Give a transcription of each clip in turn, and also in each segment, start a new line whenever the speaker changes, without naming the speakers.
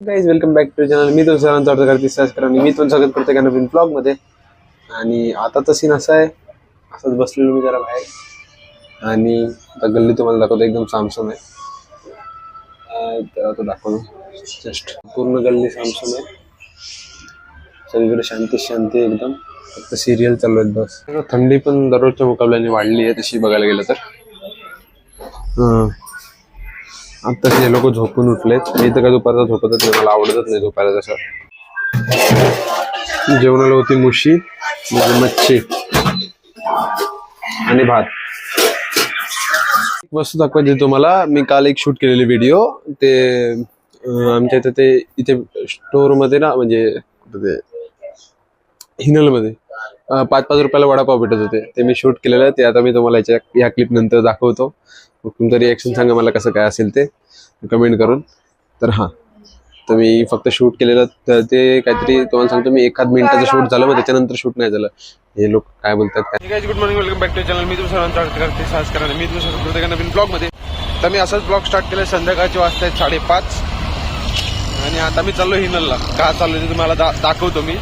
Guys welcome back to channel मी तुमचा सरांचा अर्थ करते. सहज आणि मी तुमचं स्वागत करतो का नवीन ब्लॉगमध्ये आणि आता तर सीन असा आहे. असंच बसलेलो मी जरा बाहेर. आणि आता गल्ली तुम्हाला दाखवतो. एकदम सामसूम आहे. तर आता दाखवतो. जस्ट पूर्ण गल्ली सामसूम आहे. सगळीकडे शांती शांती एकदम. फक्त सिरियल चालू आहेत बस. थंडी पण दररोजच्या मुकाबल्याने वाढली आहे तशी बघायला गेलं तर. आता हे लोक झोपून उठलेत मी तर काय दुपारचा झोपतच नाही मला आवडतच नाही दुपारचा तसं. जेवणाला होती मुशी म्हणजे मच्छी आणि भात. एक वस्तू दाखवायची तुम्हाला. मी काल एक शूट केलेली व्हिडिओ. ते आमच्या इथे ते इथे स्टोरमध्ये ना म्हणजे कुठं ते हिनलमध्ये. पाच पाच रुपयाला वडापाव भेटत होते. ते मी शूट केलेलं ते आता मी तुम्हाला याच्या या क्लिप नंतर दाखवतो. मग तुमचं रिॲक्शन सांगा मला कसं काय असेल ते. कमेंट करून. तर हां. तर मी फक्त शूट केलेलं तर ते काहीतरी तुम्हाला सांगतो मी एखाद मिनिटाचं शूट झालं मग त्याच्यानंतर शूट नाही झालं. हे लोक काय बोलतात काय good morning welcome back to channel मी तुम्हाला मी तुमचं स्वागत करते. नवीन ब्लॉगमध्ये तर मी असाच ब्लॉग स्टार्ट केला संध्याकाळचे वाजता आहेत साडेपाच. आणि आता मी चाललो हिनलला. का चाललो ते तुम्हाला दा दाखवतो मी.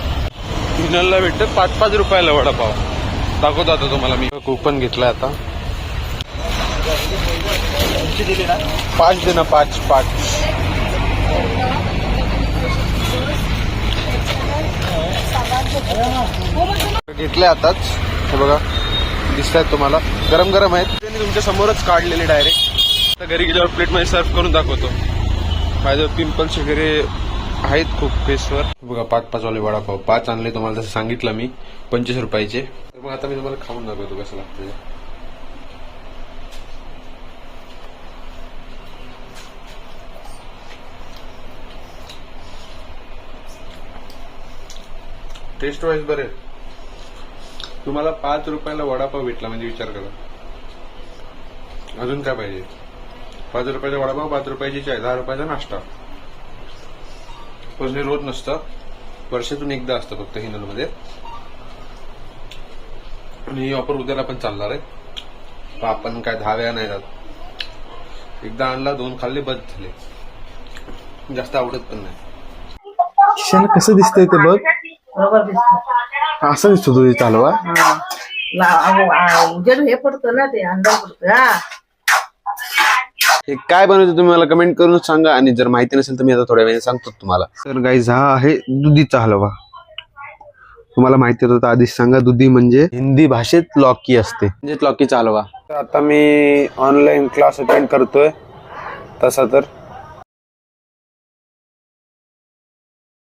हिनलला भेटतं. पाच पाच रुपयाला वडापाव. दाखवतो आता तुम्हाला मी. कुपन घेतला आता. पाच दे ना पाच पाच. घेतले आताच. हे बघा. दिसत आहेत तुम्हाला. गरम गरम आहेत. त्यांनी तुमच्या समोरच काढलेले डायरेक्ट घरी गेल्यावर प्लेटमध्ये सर्व करून दाखवतो. माझं पिंपल्स वगैरे आहेत खूप फेसवर बघा पाच पाच वाले वडापाव. पाच आणले तुम्हाला जसं सांगितलं मी पंचवीस रुपयाचे. तर मग आता मी तुम्हाला खाऊन दाखवतो कसं लागतं टेस्ट वाईज बरे तुम्हाला पाच रुपयाला वडापाव भेटला म्हणजे विचार करा. अजून काय पाहिजे? पाच रुपयाचा वडापाव पाच रुपयाची चाय दहा रुपयाचा नाश्ता. पण हे रोज नसतं. वर्षातून एकदा असतं फक्त हिनलमध्ये आणि ही ऑफर उद्याला पण चालणार आहे. पण आपण काय दहा वेळा नाही जात. एकदा आणला दोन खाल्ले बस झाले. जास्त आवडत पण नाही. क्षण कसं दिसतंय ते बघ.
बरोबर दिसतं
असं दिसतो तुझी चालवा.
हा. हे पडतं ना ते अंधार पडतं हा.
हे काय बनवतं तुम्ही मला कमेंट करून सांगा. आणि जर माहिती नसेल तर मी आता थोड्या वेळाने सांगतो तुम्हाला. तर गाईज हा आहे दुधीचा हलवा. तुम्हाला माहिती होतं तर आधीच सांगा. दुधी म्हणजे हिंदी भाषेत लॉकी असते. म्हणजे लॉकीचा हलवा. आता मी ऑनलाईन क्लास अटेंड करतोय. तसा तर.